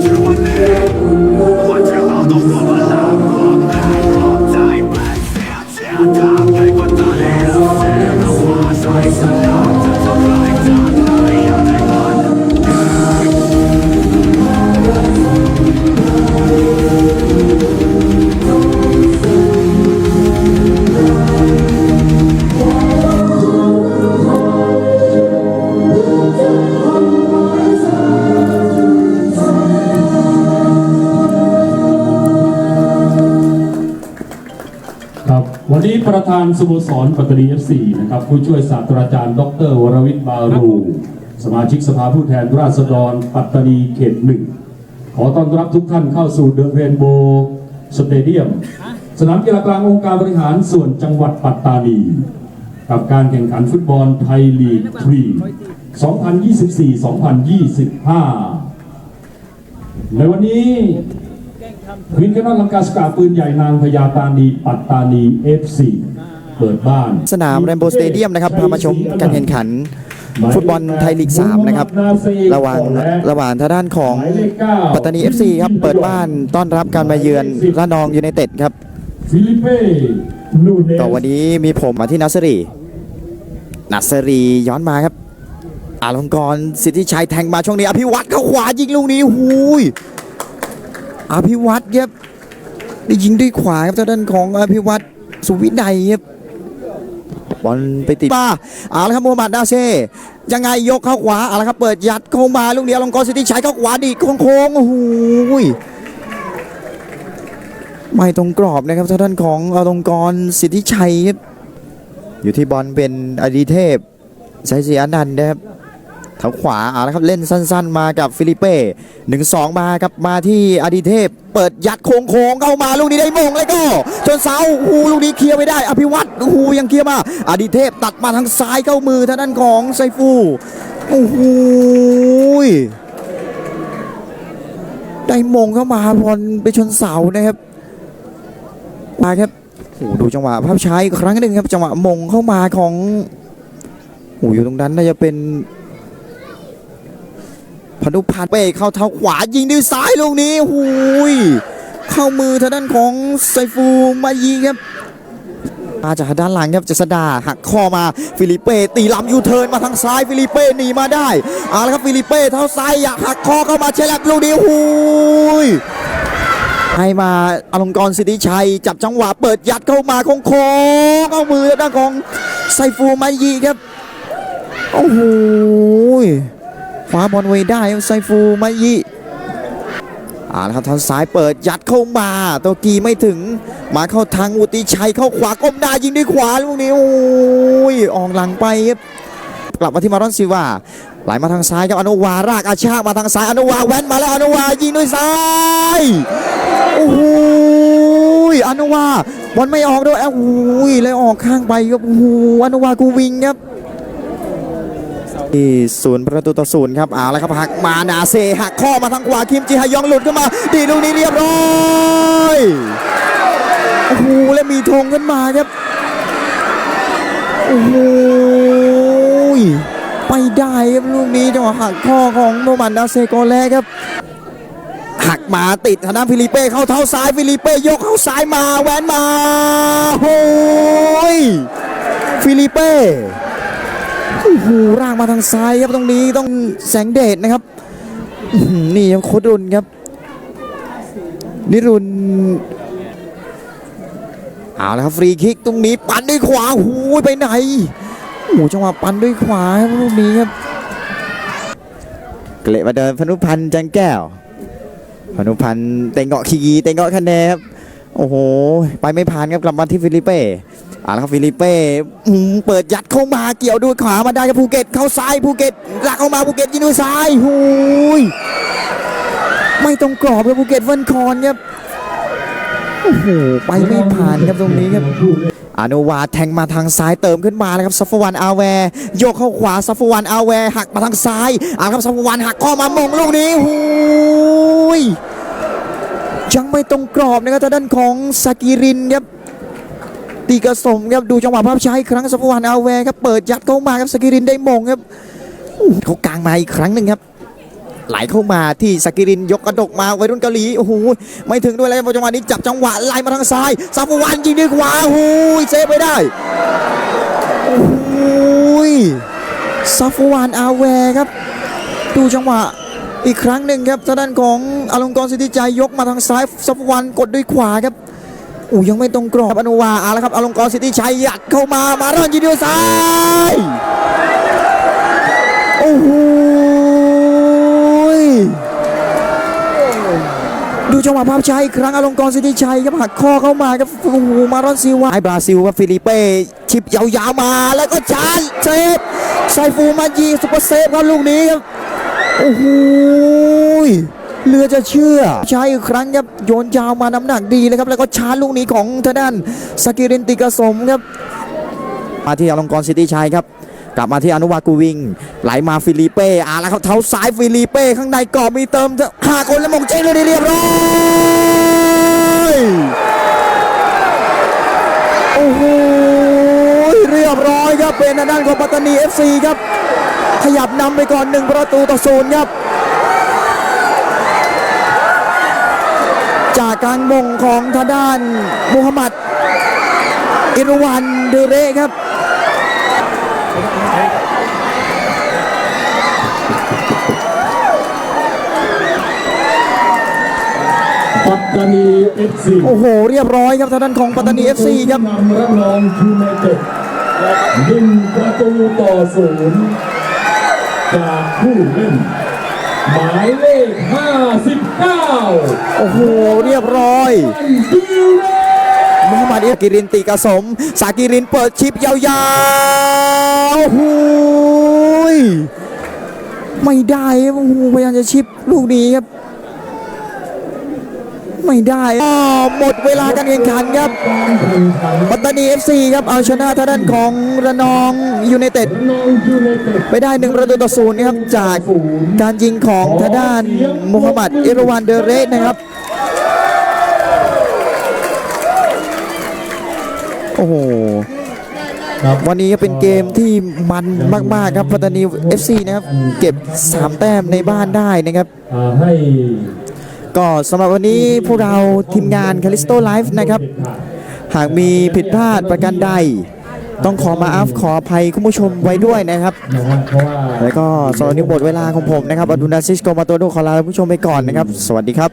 灵魂的，唤醒好多我们难过、难过、再悲伤、坚强、再孤单的人。 ประธานสโมสรปัตตานีเอฟซีนะครับผู้ช่วยศาสตราจารย์ ดรวรวิทย์บารูสมาชิกสภาผู้แทนราษฎร ปัตตานีเขตหนึ่งขอต้อนรับทุกท่านเข้าสู่เดอะเรนโบสเตเดียม สนามกีฬากลางองค์การบริหารส่วนจังหวัดปัตตานี กับการแข่งขันฟุตบอลไทยลีก3 2024-2025 ในวันนี้ วินแคนนอนลังกาสกาปืนใหญ่นางพญาตานี ปัตตานี FC เปิดบ้าน สนามแรมโบสเตเดียมนะครับพามาชมการแข่งขัน ฟุตบอลไทยลีก 3 นะครับ ระหว่างระหว่างทางด้านของปัตตานี FC ครับ เปิดบ้านต้อนรับการมาเยือนระนองยูไนเต็ดครับฟิลิเป้ลูเนสต่อวันนี้มีผมมาที่นัสรีนัสรีย้อนมาครับอาลงกรณ์สิทธิชัยแทงมาช่วงนี้อภิวัตเข้าขวายิงลูกนี้หูย อภิวัตครับได้ยิงด้วยขวาครับทางด้านของอภิวัตสุวินัยครับบอลไปติดมาเอาละครับโมฮัมหมัดนาเซยังไงยกเข้าขวาเอาละครับเปิดยัดเข้ามาลูกนี้อลงกรณ์สิทธิชัยเข้าขวาดีดโค้งๆโอ้โหยไม่ตรงกรอบนะครับทางด้านของอลงกรณ์สิทธิชัยครับอยู่ที่บอลเป็นอดีเทพชัยศรีอนันต์นะครับ ทางขวาเอาละครับเล่นสั้น ๆ มากับฟิลิเป้หนึ่งสองมาครับมาที่อดีเทพ เปิดยัดโค้งๆเข้ามาลูกนี้ได้มงเลยก็จนเสาโอ้โหูลูกนี้เคลียร์ไม่ได้ อภิวัตโอ้โหูยังเคลียร์มาอดีเทพตัดมาทางซ้ายเข้ามือทางด้านของไซฟูโอ้โหยได้มงเข้ามาบอลไปชนเสานะครับมาครับโอ้ดูจังหวะภาพช้าอีกครั้งหนึ่งครับจังหวะมงเข้ามาของโอ้อยู่ตรงนั้นน่าจะเป็น พนุพันธ์เป้เข้าเท้าขวายิงด้วยซ้ายลูกนี้หูยเข้ามือทางด้านของไซฟูมายิงครับมาจากด้านหลังครับเจษดาหักข้อมาฟิลิเป้ตีลำยูเทิร์นมาทางซ้ายฟิลิเป้หนีมาได้เอาละครับฟิลิเป้เท้าซ้ายอยากหักคอเข้ามาเชลับลูกนี้หูยให้มาอลงกรสิทธิชัย จับจังหวะเปิดยัดเข้ามาโค้งๆเอามือด้านของไซฟูมายีครับโอ้โห คว้าบอลไว้ได้ไซฟูมายีอ่านะครับทางซ้ายเปิดยัดเข้ามาตัวกีไม่ถึง มาเข้าทางอุติชัยเข้าขวาก้มหน้ายิงด้วยขวาลูกนี้โอ้ยออกหลังไปครับกลับมาที่มารอนซิลวาไหลมาทางซ้ายครับอนุวารากอาชากมาทางซ้ายอนุวาแว้นมาแล้วอนุวายิงด้วยซ้ายโอ้โหยอนุวาบอลไม่ออกด้วยโอ้ยเลยออกข้างไปครับโอ้โหอนุวากูวิงครับ ที่ศูนย์ประตูต่อศูนย์ครับเอาละครับหักมานาเซหักข้อมาทางขวาคิมจิฮยองหลุดขึ้นมา ดีลูกนี้เรียบร้อยโอ้โหแล้วมีธงขึ้นมาครับโอ้โหไปได้ครับลูกนี้จังหวะหักข้อของโนมันนาเซโกแลครับหักมาติดทางด้านฟิลิเป้เข้าเท้าซ้ายฟิลิเป้ยกเข้าซ้ายมาแหวนมาโอ้ยฟิลิเป้ โอ้โหร่างมาทางซ้ายครับตรงนี้ต้องแสงเดชนะครับนี่ยังโคตรรุนครับ นิรุนเอาละครับฟรีคิกตรงนี้ปั่นด้วยขวาหูยไปไหนโอ้จังหวะปั่นด้วยขวาครับลูกนี้ครับ เกละมาเดินพนุพันธ์จังแก้ว พนุพันธ์เตงเงาะขีกีเตงเงาะคะแนนครับ โอ้โห ไปไม่ผ่านครับกลับมาที่ฟิลิเป้ เอาละครับฟิลิเป้เปิดยัดเข้ามาเกี่ยวด้วยขวามาได้ครับภูเก็ตเข้าซ้ายภูเก็ตลากเข้ามาภูเก็ตยิงด้วยซ้ายหูยไม่ตรงกรอบครับภูเก็ตเวินคอนครับโอ้โหไปไม่ผ่านครับตรงนี้ครับอานุวาแทงมาทางซ้ายเติมขึ้นมาแล้วครับซัฟฟวันอาแวร์โยกเข้าขวาซัฟฟวันอาแวร์หักมาทางซ้ายอาครับซัฟฟวันหักข้อมามงลูกนี้หูยยังไม่ตรงกรอบนะครับทางด้านของสกิรินครับ ตีกระสมครับดูจังหวะภาพช้าอีกครั้งซัฟฟวันอาแวครับเปิดยัดเข้ามาครับสกิรินได้มงครับเขากลางมาอีกครั้งหนึ่งครับไหลเข้ามาที่สกิรินยกกระดกมาไวัยรุ่นเกาหลีโอ้โหไม่ถึงด้วยแล้วจังหวะนี้จับจังหวะไล่มาทางซ้ายซัฟวันยิงด้วยขวาโอ้โหเซฟไปได้โอ้โหซัฟวานอาแวครับ ดูจังหวะอีกครั้งหนึ่งครับทางด้านของอลงกรณ์สิทธิใจยกมาทางซ้ายซัฟวานกดด้วยขวาครับ อ้ยังไม่ตรงกรอบอนุวาเอาละครับอลงกรสิทธิชัยยัดเข้ามามาริ่มยิงด้วยซ้ายโอ้โหยดูจังหวะภาพช้าอีกครั้งอลงกรสิทธิชัยครับหักข้อเข้ามาครับโอ้โหมารอนซิวาไอบราซิลครับฟิลิเป้ชิปยาวๆมาแล้วก็ชาร์จเซฟไซฟูมายีซุปเปอร์เซฟครับลูกนี้ครับโอ้โห เหลือจะเชื่อใช้อีกครั้งครับโยนยาวมาน้ำหนักดีเลยครับ แล้วก็ชาร์จลูกนี้ของทางด้านสกิรินติกสมครับ มาที่อลงกรณ์สิทธิชัยครับ กลับมาที่อนุวากูวิง ไหลมาฟิลิเป้อาแล้วครับเท้าซ้ายฟิลิเป้ข้างในกรอบมีเติมห้าคนแล้วมงเจ๊งเลยเรียบร้อยโอ้โหเรียบร้อยครับเป็นทางด้านของปัตตานี FC ครับขยับนำไปก่อนหนึ่งประตูต่อศูนย์ครับ จากการมงของทางด้านมูฮัมหมัด อิรวันเดเรครับปัตตานี FC โอ้โห เรียบร้อยครับทางด้านของปัตตานี FC ครับนำระนองยูไนเต็ดหนึ่งประตูต่อศูนย์จากผู้เล่น หมายเลข 59 โอ้โห เรียบร้อยอันดิวเล่มูฮัมหมัดอิกิรินติกสม สากิรินเปิดชิปยาวๆโอ้โหยไม่ได้ครับโอ้โหพยายามจะชิปลูกนี้ครับ ไม่ได้อ้าวหมดเวลาการแข่งขันครับการแข่งขันปัตตานี FC ครับเอาชนะทางด้านของระนองยูไนเต็ดระนองยูไนเต็ดไปได้หนึ่งประตูต่อศูนย์นะครับจากการยิงของทางด้านมูฮัมหมัดอิรวานเดเรสนะครับโอ้โหครับวันนี้เป็นเกมที่มันมาก ๆ ครับปัตตานี FC นะครับ เก็บ 3 แต้มในบ้านได้นะครับอ่าให้ ก็สำหรับวันนี้พวกเราทีมงานคาลิสโตไลฟ์นะครับ หากมีผิดพลาดประการใด ต้องขอมาอัฟขออภัยคุณผู้ชมไว้ด้วยนะครับ แล้วก็สำหรับนี้หมดเวลาของผมนะครับอดุลนาซิสโกมาตัวดขอลาคุณผู้ชมไปก่อนนะครับ สวัสดีครับ